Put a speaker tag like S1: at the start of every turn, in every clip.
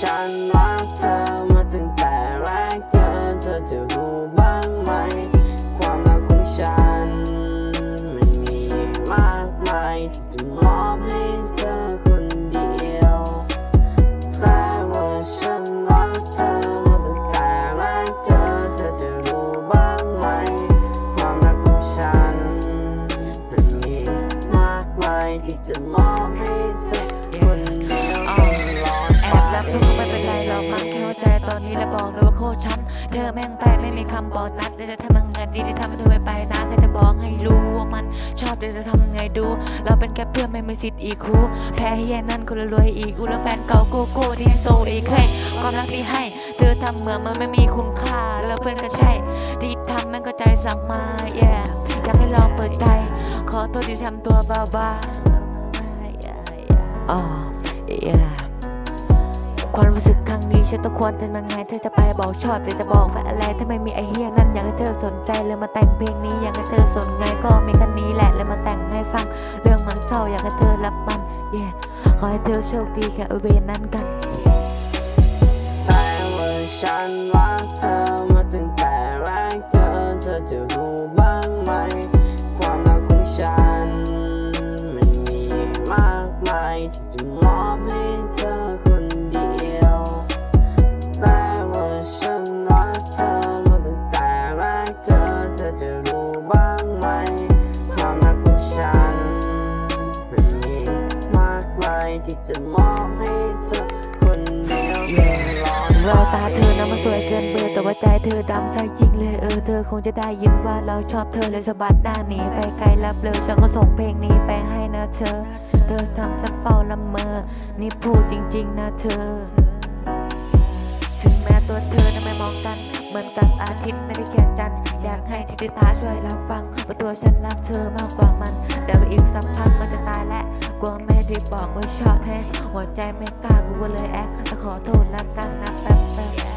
S1: ฉั ตร
S2: ช้ำเธอแม่งไปไม่มีคำบอกนัดเดี๋ยวจะทำยังไงดีที่ทำให้เธอไม่ไปนะแค่จะบอกให้รู้ว่ามันชอบเดี๋ยวจะทำไงดู เราเป็นแค่เพื่อนไม่มีสิทธิ์อีกคูแพ้ให้แย่นั่นคนละรวยอีกกูแล้วแฟนเก่าโกโก้ที่ให้โซอีกเฮ้ยความรักที่ให้ เธอทำเหมือนมันไม่มีคุณค่าแล้วเพื่อนก็ใช่ที่ทำแม่งก็ใจสั่งมา yeah อยากให้ลองเปิดใจ ขอตัวที่ทำตัวบ้าๆอ๋ ฉันต้องควรทำยังไงเธอจะไปบอกชอบหรือจะบอกไปอะไรถ้าไม่มีไอเฮียนั่นอยากให้เธอสนใจเลยมาแต่งเพลงนี้อยากให้เธอสนไงก็มีแค่นี้แหละเลยมาแต่งให้ฟัง เรื่องมันเศร้าอยากให้เธอรับมัน yeah ขอให้เธอโชคดีแค่เวนั้นกัน
S1: แต่ว่าฉันรักเธอมาตั้งแต่แรกเจอเธอจะรู้บ้างไหม ความรักของฉันมันมีมากมายที่จะมอบให้ ที่จะมอบให้เธอคนเดียวตลอด
S2: เราตาเธอนะมันสวยเกินเบอร์แต่ว่าใจเธอดำใช่จริงเลยเออเธอคงจะได้ยินว่าเราชอบเธอเลยสะบัดหน้าหนีไปไกลลับเลยฉันก็ส่งเพลงนี้ไปให้นะเธอ เธอทำฉันเฝ้าละเมอ นี่พูดจริง ๆ นะเธอ ถึงแม้ตัวเธอจะไม่มองกันเหมือนกับอาทิตย์ไม่ได้แก่จันทร์อยากให้ทิติตาช่วยรับฟังว่าตัวฉันรักเธอมากกว่ามัน แต่ว่าอีกสักพักก็จะ ลัวไม่ได้บอกว่าชอบแฮชหัวใจไม่กล้ากูก็เลยแอคแต่ขอโทษละกันนะแป๊บแป๊บ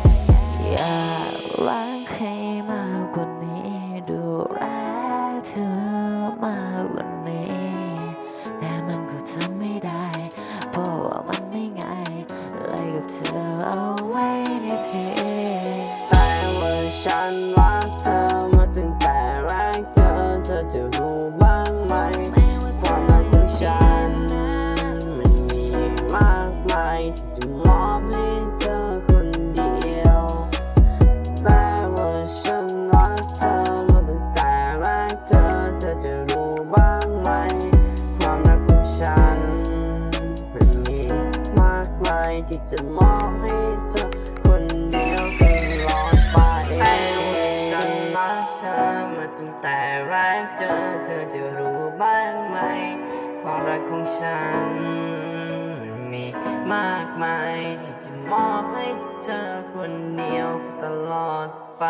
S1: จะมอบให้เธอคนเดียวตลอดไปแต่ว่าฉันรักเธอมาตั้งแต่แรกเจอเธอจะรู้บ้างไหม ความรักของฉันมันมีมากมายที่จะมอบให้เธอคนเดียวตลอดไป